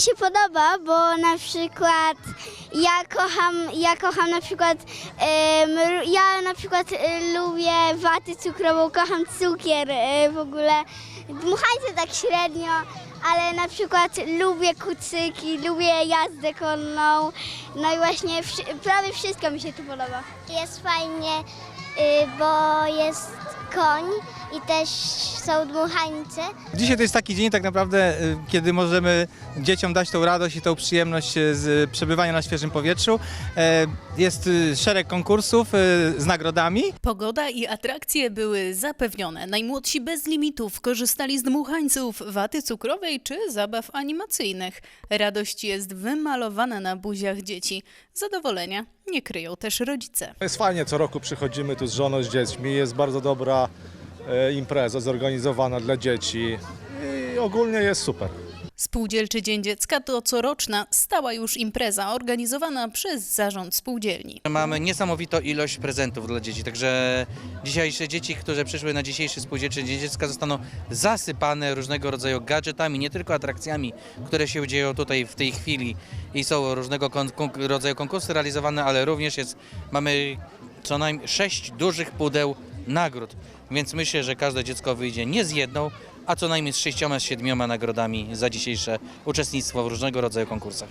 mi się podoba, bo na przykład ja kocham, ja kocham na przykład, r- ja na przykład e, lubię watę cukrową, kocham cukier e, w ogóle. Dmuchańce tak średnio, ale na przykład lubię kucyki, lubię jazdę konną. No i właśnie prawie wszystko mi się tu podoba. Jest fajnie, bo jest koń i też są dmuchańce. Dzisiaj to jest taki dzień tak naprawdę, y, kiedy możemy dzieciom dać tą radość i tą przyjemność y, z przebywania na świeżym powietrzu. E, Jest y, szereg konkursów y, z nagrodami. Pogoda i atrakcje były zapewnione. Najmłodsi bez limitów korzystali z dmuchańców, waty cukrowej czy zabaw animacyjnych. Radość jest wymalowana na buziach dzieci. Zadowolenia nie kryją też rodzice. Jest fajnie, co roku przychodzimy tu z żoną, z dziećmi. Jest bardzo dobra e, impreza zorganizowana dla dzieci i ogólnie jest super. Spółdzielczy Dzień Dziecka to coroczna, stała już impreza organizowana przez zarząd spółdzielni. Mamy niesamowitą ilość prezentów dla dzieci, także dzisiejsze dzieci, które przyszły na dzisiejszy spółdzielczy Dzień Dziecka zostaną zasypane różnego rodzaju gadżetami, nie tylko atrakcjami, które się dzieją tutaj w tej chwili i są różnego kon- kon- rodzaju konkursy realizowane, ale również jest, mamy co najmniej sześć dużych pudeł nagród, więc myślę, że każde dziecko wyjdzie nie z jedną, a co najmniej z sześcioma, z siedmioma nagrodami za dzisiejsze uczestnictwo w różnego rodzaju konkursach.